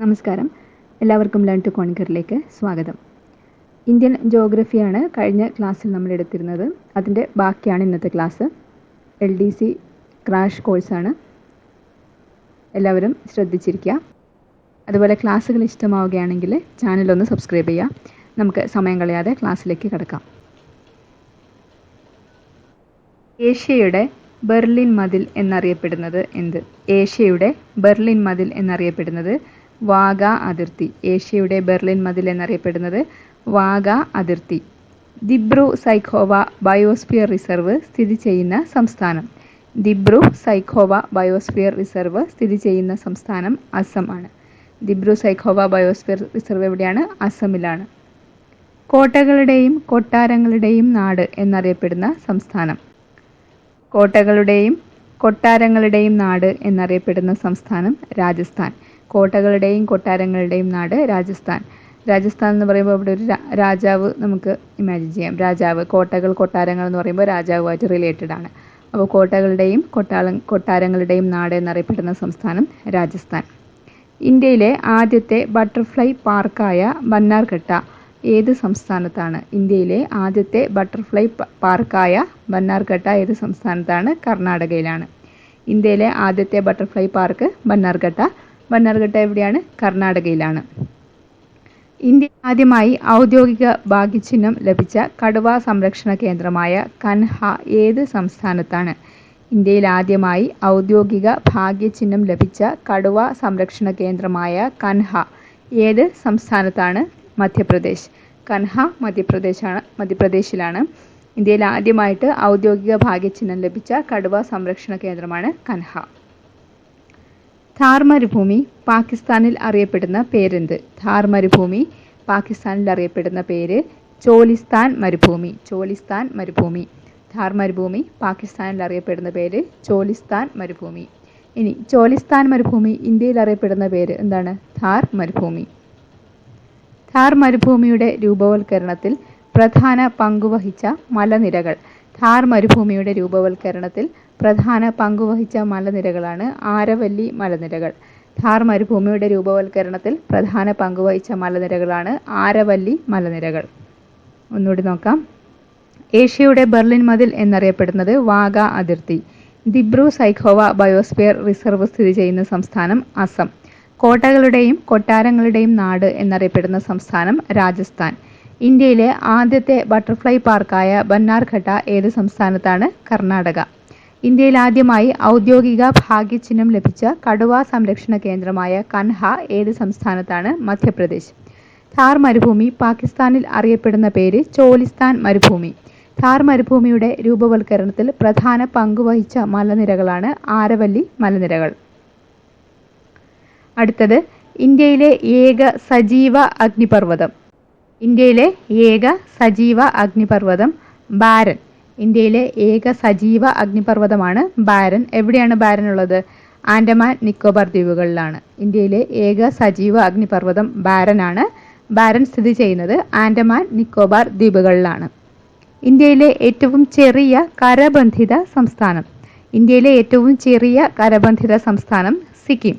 നമസ്കാരം. എല്ലാവർക്കും learn to കോൺകറിലേക്ക് സ്വാഗതം. ഇന്ത്യൻ ജോഗ്രഫിയാണ് കഴിഞ്ഞ ക്ലാസ്സിൽ നമ്മൾ എടുത്തിരുന്നത്. അതിന്റെ ബാക്കിയാണ് ഇന്നത്തെ class. L D C crash കോഴ്സാണ് എല്ലാവരും ശ്രദ്ധിച്ചിരിക്കുക. അതുപോലെ ക്ലാസ്സുകൾ ഇഷ്ടമാവുകയാണെങ്കിൽ ചാനലൊന്ന് സബ്സ്ക്രൈബ് ചെയ്യുക. നമുക്ക് സമയം കളയാതെ ക്ലാസ്സിലേക്ക് കിടക്കാം. ഏഷ്യയുടെ ബെർലിൻ മതിൽ എന്നറിയപ്പെടുന്നത് എന്ത്? ഏഷ്യയുടെ ബെർലിൻ മതിൽ എന്നറിയപ്പെടുന്നത് വാഗ അതിർത്തി ഏഷ്യയുടെ ബെർലിൻ മതിൽ എന്നറിയപ്പെടുന്നത് വാഗ അതിർത്തി. ദിബ്രു സൈഖോവ ബയോസ്ഫിയർ റിസർവ് സ്ഥിതി ചെയ്യുന്ന സംസ്ഥാനം. ദിബ്രു സൈഖോവ ബയോസ്ഫിയർ റിസർവ് സ്ഥിതി ചെയ്യുന്ന സംസ്ഥാനം അസം ആണ്. ദിബ്രു സൈഖോവ ബയോസ്ഫിയർ റിസർവ് എവിടെയാണ്? അസമിലാണ്. കോട്ടകളുടെയും കൊട്ടാരങ്ങളുടെയും നാട് എന്നറിയപ്പെടുന്ന സംസ്ഥാനം. കോട്ടകളുടെയും കൊട്ടാരങ്ങളുടെയും നാട് എന്നറിയപ്പെടുന്ന സംസ്ഥാനം രാജസ്ഥാൻ. കോട്ടകളുടെയും കൊട്ടാരങ്ങളുടെയും നാട് രാജസ്ഥാൻ. രാജസ്ഥാൻ എന്ന് പറയുമ്പോൾ അവിടെ ഒരു രാജാവ് നമുക്ക് ഇമാജിൻ ചെയ്യാം. രാജാവ് കോട്ടകൾ കൊട്ടാരങ്ങൾ എന്ന് പറയുമ്പോൾ രാജാവുമായിട്ട് റിലേറ്റഡ് ആണ്. അപ്പോൾ കോട്ടകളുടെയും കൊട്ടാള കൊട്ടാരങ്ങളുടെയും നാട് എന്നറിയപ്പെടുന്ന സംസ്ഥാനം രാജസ്ഥാൻ. ഇന്ത്യയിലെ ആദ്യത്തെ ബട്ടർഫ്ലൈ പാർക്കായ ബന്നാർഘട്ട ഏത് സംസ്ഥാനത്താണ്? ഇന്ത്യയിലെ ആദ്യത്തെ ബട്ടർഫ്ലൈ പാർക്കായ ബന്നാർഘട്ട ഏത് സംസ്ഥാനത്താണ്? കർണാടകയിലാണ്. ഇന്ത്യയിലെ ആദ്യത്തെ ബട്ടർഫ്ലൈ പാർക്ക് ബന്നാർഘട്ട ബന്നാർഘട്ട എവിടെയാണ്? കർണാടകയിലാണ്. ഇന്ത്യ ആദ്യമായി ഔദ്യോഗിക ഭാഗ്യചിഹ്നം ലഭിച്ച കടുവ സംരക്ഷണ കേന്ദ്രമായ കൻഹ ഏത് സംസ്ഥാനത്താണ്? ഇന്ത്യയിൽ ആദ്യമായി ഔദ്യോഗിക ഭാഗ്യചിഹ്നം ലഭിച്ച കടുവ സംരക്ഷണ കേന്ദ്രമായ കൻഹ ഏത് സംസ്ഥാനത്താണ്? മധ്യപ്രദേശ്. കൻഹ മധ്യപ്രദേശാണ് മധ്യപ്രദേശിലാണ്. ഇന്ത്യയിൽ ആദ്യമായിട്ട് ഔദ്യോഗിക ഭാഗ്യചിഹ്നം ലഭിച്ച കടുവ സംരക്ഷണ കേന്ദ്രമാണ് കൻഹ. ഥാർ മരുഭൂമി പാകിസ്ഥാനിൽ അറിയപ്പെടുന്ന പേരെന്ത്? ഥാർ മരുഭൂമി പാകിസ്ഥാനിൽ അറിയപ്പെടുന്ന പേര് ചോലിസ്ഥാൻ മരുഭൂമി ചോലിസ്ഥാൻ മരുഭൂമി. ഥാർ മരുഭൂമി പാകിസ്ഥാനിൽ അറിയപ്പെടുന്ന പേര് ചോലിസ്ഥാൻ മരുഭൂമി. ഇനി ചോലിസ്ഥാൻ മരുഭൂമി ഇന്ത്യയിൽ അറിയപ്പെടുന്ന പേര് എന്താണ്? ഥാർ മരുഭൂമി ഥാർ മരുഭൂമിയുടെ രൂപവൽക്കരണത്തിൽ പ്രധാന പങ്കുവഹിച്ച മലനിരകൾ ഥാർ മരുഭൂമിയുടെ രൂപവൽക്കരണത്തിൽ പ്രധാന പങ്കുവഹിച്ച മലനിരകളാണ് ആരവല്ലി മലനിരകൾ. ഥാർ മരുഭൂമിയുടെ രൂപവൽക്കരണത്തിൽ പ്രധാന പങ്കുവഹിച്ച മലനിരകളാണ് ആരവല്ലി മലനിരകൾ. ഒന്നുകൂടി നോക്കാം. ഏഷ്യയുടെ ബെർലിൻ മതിൽ എന്നറിയപ്പെടുന്നത് വാഗ അതിർത്തി. ദിബ്രു സൈഖോവ ബയോസ്ഫിയർ റിസർവ് സ്ഥിതി ചെയ്യുന്ന സംസ്ഥാനം അസം. കോട്ടകളുടെയും കൊട്ടാരങ്ങളുടെയും നാട് എന്നറിയപ്പെടുന്ന സംസ്ഥാനം രാജസ്ഥാൻ. ഇന്ത്യയിലെ ആദ്യത്തെ ബട്ടർഫ്ലൈ പാർക്കായ ബന്നാർഘട്ട ഏത് സംസ്ഥാനത്താണ്? കർണാടക. ഇന്ത്യയിൽ ആദ്യമായി ഔദ്യോഗിക ഭാഗ്യചിഹ്നം ലഭിച്ച കടുവ സംരക്ഷണ കേന്ദ്രമായ കൻഹ ഏത് സംസ്ഥാനത്താണ്? മധ്യപ്രദേശ്. ഥാർ മരുഭൂമി പാകിസ്ഥാനിൽ അറിയപ്പെടുന്ന പേര് ചോലിസ്ഥാൻ മരുഭൂമി. ഥാർ മരുഭൂമിയുടെ രൂപവൽക്കരണത്തിൽ പ്രധാന പങ്കുവഹിച്ച മലനിരകളാണ് ആരവല്ലി മലനിരകൾ. അടുത്തത് ഇന്ത്യയിലെ ഏക സജീവ അഗ്നിപർവതം. ഇന്ത്യയിലെ ഏക സജീവ അഗ്നിപർവതം ബാരൻ. ഇന്ത്യയിലെ ഏക സജീവ അഗ്നിപർവതമാണ് ബാരൻ. എവിടെയാണ് ബാരൻ ഉള്ളത്? ആൻഡമാൻ നിക്കോബാർ ദ്വീപുകളിലാണ്. ഇന്ത്യയിലെ ഏക സജീവ അഗ്നിപർവതം ബാരനാണ്. ബാരൻ സ്ഥിതി ചെയ്യുന്നത് ആൻഡമാൻ നിക്കോബാർ ദ്വീപുകളിലാണ്. ഇന്ത്യയിലെ ഏറ്റവും ചെറിയ കരബന്ധിത സംസ്ഥാനം. ഇന്ത്യയിലെ ഏറ്റവും ചെറിയ കരബന്ധിത സംസ്ഥാനം സിക്കിം.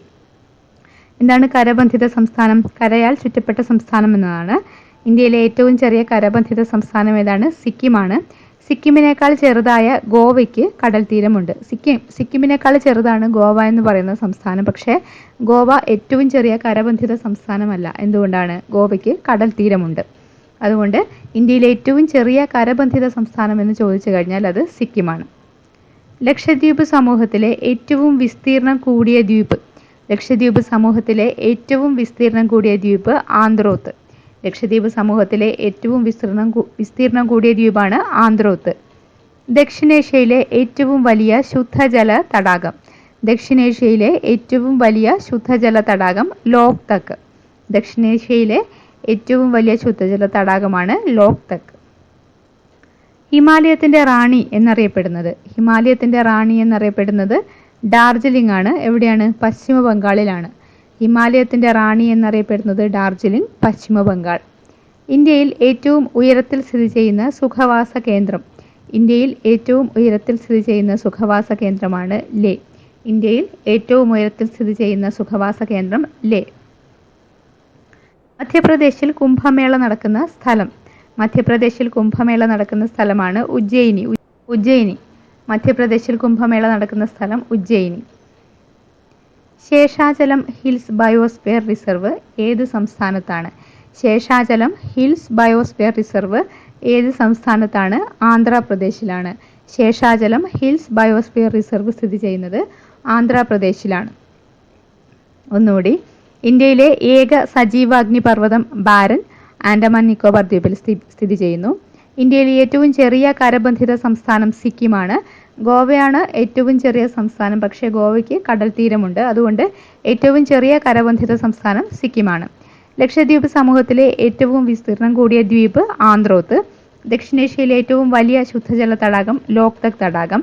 എന്താണ് കരബന്ധിത സംസ്ഥാനം? കരയാൽ ചുറ്റപ്പെട്ട സംസ്ഥാനം എന്നതാണ്. ഇന്ത്യയിലെ ഏറ്റവും ചെറിയ കരബന്ധിത സംസ്ഥാനം ഏതാണ്? സിക്കിമാണ്. സിക്കിമിനേക്കാൾ ചെറുതായ ഗോവയ്ക്ക് കടൽ തീരമുണ്ട്. സിക്കിം സിക്കിമിനേക്കാൾ ചെറുതാണ് ഗോവ എന്ന് പറയുന്ന സംസ്ഥാനം. പക്ഷേ ഗോവ ഏറ്റവും ചെറിയ കരബന്ധിത സംസ്ഥാനമല്ല. എന്തുകൊണ്ടാണ്? ഗോവയ്ക്ക് കടൽ തീരമുണ്ട്. അതുകൊണ്ട് ഇന്ത്യയിലെ ഏറ്റവും ചെറിയ കരബന്ധിത സംസ്ഥാനം എന്ന് ചോദിച്ചു കഴിഞ്ഞാൽ അത് സിക്കിമാണ്. ലക്ഷദ്വീപ് സമൂഹത്തിലെ ഏറ്റവും വിസ്തീർണം കൂടിയ ദ്വീപ്. ലക്ഷദ്വീപ് സമൂഹത്തിലെ ഏറ്റവും വിസ്തീർണം കൂടിയ ദ്വീപ് ആന്ത്രോത്ത്. ലക്ഷദ്വീപ് സമൂഹത്തിലെ ഏറ്റവും വിസ്തീർണം വിസ്തീർണം കൂടിയ ദ്വീപാണ് ആന്ത്രോത്ത്. ദക്ഷിണേഷ്യയിലെ ഏറ്റവും വലിയ ശുദ്ധജല തടാകം. ദക്ഷിണേഷ്യയിലെ ഏറ്റവും വലിയ ശുദ്ധജല തടാകം ലോക്തക് ദക്ഷിണേഷ്യയിലെ ഏറ്റവും വലിയ ശുദ്ധജല തടാകമാണ് ലോക്തക് ഹിമാലയത്തിന്റെ റാണി എന്നറിയപ്പെടുന്നത്. ഹിമാലയത്തിന്റെ റാണി എന്നറിയപ്പെടുന്നത് ഡാർജിലിംഗ് ആണ്. എവിടെയാണ്? പശ്ചിമ ബംഗാളിലാണ്. ഹിമാലയത്തിന്റെ റാണി എന്നറിയപ്പെടുന്നത് ഡാർജിലിംഗ് പശ്ചിമ ബംഗാൾ ഇന്ത്യയിൽ ഏറ്റവും ഉയരത്തിൽ സ്ഥിതി ചെയ്യുന്ന സുഖവാസ കേന്ദ്രം. ഇന്ത്യയിൽ ഏറ്റവും ഉയരത്തിൽ സ്ഥിതി ചെയ്യുന്ന സുഖവാസ കേന്ദ്രമാണ് ലേ. ഇന്ത്യയിൽ ഏറ്റവും ഉയരത്തിൽ സ്ഥിതി ചെയ്യുന്ന സുഖവാസ കേന്ദ്രം ലേ. മധ്യപ്രദേശിൽ കുംഭമേള നടക്കുന്ന സ്ഥലം. മധ്യപ്രദേശിൽ കുംഭമേള നടക്കുന്ന സ്ഥലമാണ് ഉജ്ജയിനി. ഉജ്ജയിനി. മധ്യപ്രദേശിൽ കുംഭമേള നടക്കുന്ന സ്ഥലം Ujjayini. Seshachalam hills biosphere reserve ഏത് സംസ്ഥാനത്താണ്? ശേഷാചലം ഹിൽസ് ബയോസ്ഫിയർ റിസർവ് ഏത് സംസ്ഥാനത്താണ്? ആന്ധ്രാപ്രദേശിലാണ്. ശേഷാചലം ഹിൽസ് ബയോസ്ഫിയർ റിസർവ് സ്ഥിതി ചെയ്യുന്നത് ആന്ധ്രാപ്രദേശിലാണ്. ഒന്നുകൂടി. ഇന്ത്യയിലെ ഏക സജീവ അഗ്നിപർവതം ബാരൻ ആൻഡമാൻ നിക്കോബാർ ദ്വീപിൽ സ്ഥി- സ്ഥിതി ചെയ്യുന്നു. ഇന്ത്യയിലെ ഏറ്റവും ചെറിയ കരബന്ധിത സംസ്ഥാനം സിക്കിമാണ് ഗോവയാണ് ഏറ്റവും ചെറിയ സംസ്ഥാനം. പക്ഷേ ഗോവയ്ക്ക് കടൽ തീരമുണ്ട് അതുകൊണ്ട് ഏറ്റവും ചെറിയ കരബന്ധിത സംസ്ഥാനം സിക്കിമാണ്. ലക്ഷദ്വീപ് സമൂഹത്തിലെ ഏറ്റവും വിസ്തീർണം കൂടിയ ദ്വീപ് ആന്ധ്രോത്ത് ദക്ഷിണേഷ്യയിലെ ഏറ്റവും വലിയ ശുദ്ധജല തടാകം ലോക്തക് തടാകം.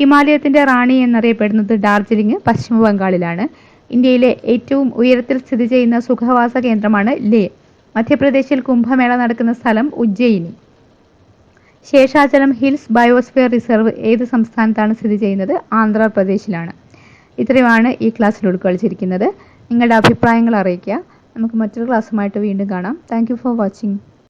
ഹിമാലയത്തിന്റെ റാണി എന്നറിയപ്പെടുന്നത് ഡാർജിലിംഗ് പശ്ചിമ ബംഗാളിലാണ് ഇന്ത്യയിലെ ഏറ്റവും ഉയരത്തിൽ സ്ഥിതി ചെയ്യുന്ന സുഖവാസ കേന്ദ്രമാണ് ലേ. മധ്യപ്രദേശിൽ കുംഭമേള നടക്കുന്ന സ്ഥലം Ujjayini. Seshachalam hills biosphere reserve ഏത് സംസ്ഥാനത്താണ് സ്ഥിതി ചെയ്യുന്നത്? ആന്ധ്രാപ്രദേശിലാണ്. ഇത്രയുമാണ് ഈ ക്ലാസ്സിൽ ഉൾക്കൊള്ളിച്ചിരിക്കുന്നത്. നിങ്ങളുടെ അഭിപ്രായങ്ങൾ അറിയിക്കുക. നമുക്ക് മറ്റൊരു ക്ലാസ്സുമായിട്ട് വീണ്ടും കാണാം. Thank for watching